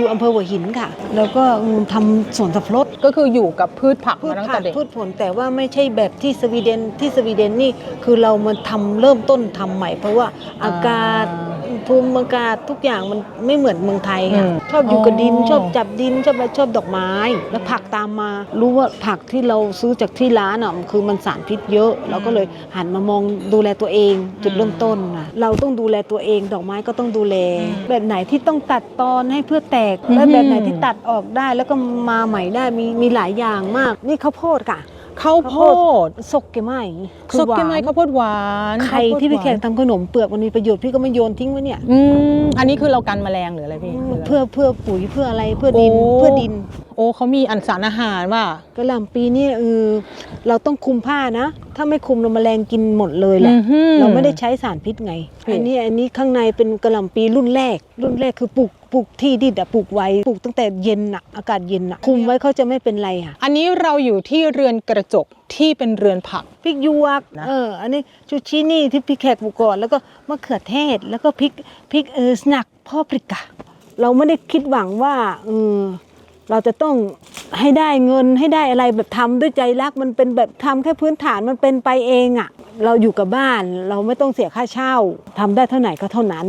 อยู่อำเภอหัวหินค่ะ แล้วก็ทำสวนสับปะรดก็คืออยู่กับพืชผักพืมาชตั้งผัแต่กเด็ก พืชผลแต่ว่าไม่ใช่แบบที่สวีเดนที่สวีเดนนี่คือเรามาทำเริ่มต้นทำใหม่ เพราะว่าอากาศ ภูมิอากาศทุกอย่างมันไม่เหมือนเมืองไทยค่ะชอบอยู่กับดินชอบจับดินชอบอะไรชอบดอกไม้ แล้วผักตามมา รู้ว่าผักที่เราซื้อจากที่ร้านอะคือมันสารพิษเยอะเราก็เลยหันมามองดูแลตัวเอง จุดเริ่มต้นนะเราต้องดูแลตัวเอง ดอกไม้ก็ต้องดูแล แบบไหนที่ต้องตัดตอนให้เพื่อแตกและแบบไหนที่ตัดออกได้แล้วก็มาใหม่ได้มีมีหลายอย่างมาก นี่ข้าวโพดค่ะ ข้าวโพดสกเกไม้สกเกไม้ข้าวโพดหวานไข่ที่พี่แขกทำขนมเปลือกมันมีประโยชน์พี่ก็ไม่โยนทิ้งไว้เนี่ยอืมอันนี้คือเรากันแมลงหรืออะไรพี่เพื่อเพื่อปุ๋ยเพื่ออะไรเพื่อดินโอ้เพื่อดิน โอ้เขามีอันสารอาหารว่ะกระหล่ำปีนี่เออเราต้องคุมผ้านะ ถ้าไม่คุมเราแมลงกินหมดเลยแหละอื้อหือเราไม่ได้ใช้สารพิษไงอืมอันนี้อันนี้ข้างในเป็นกระหล่ำปีรุ่นแรก รุ่นแรกคือปลูก ปลูกที่ดินอะปลูกไว้ปลูกตั้งแต่เย็นอะอากาศเย็นอะคุมไว้เขาจะไม่เป็นไรค่ะอันนี้เราอยู่ที่เรือนกระจกที่เป็นเรือนผัก พริกหยวกนะ เอออันนี้ชูชินี่ที่พี่แขกปลูกก่อนแล้วก็มะเขือเทศแล้วก็พริกพริกเออสนักพ่อปริกาเราไม่ได้คิดหวังว่าเออเราจะต้องให้ได้เงินให้ได้อะไรแบบทำด้วยใจรักมันเป็นแบบทำแค่พื้นฐานมันเป็นไปเองอะ่ะเราอยู่กับบ้านเราไม่ต้องเสียค่าเช่าทำได้เท่าไหร่ก็เท่านั้น